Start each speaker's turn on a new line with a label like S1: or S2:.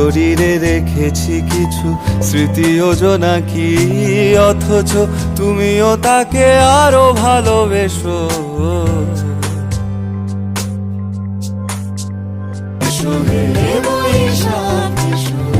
S1: শরীরে রেখেছি কিছু স্মৃতি যোজনা কি অথচ তুমিও তাকে আরও ভালোবেসো শুভে এসো, এসো।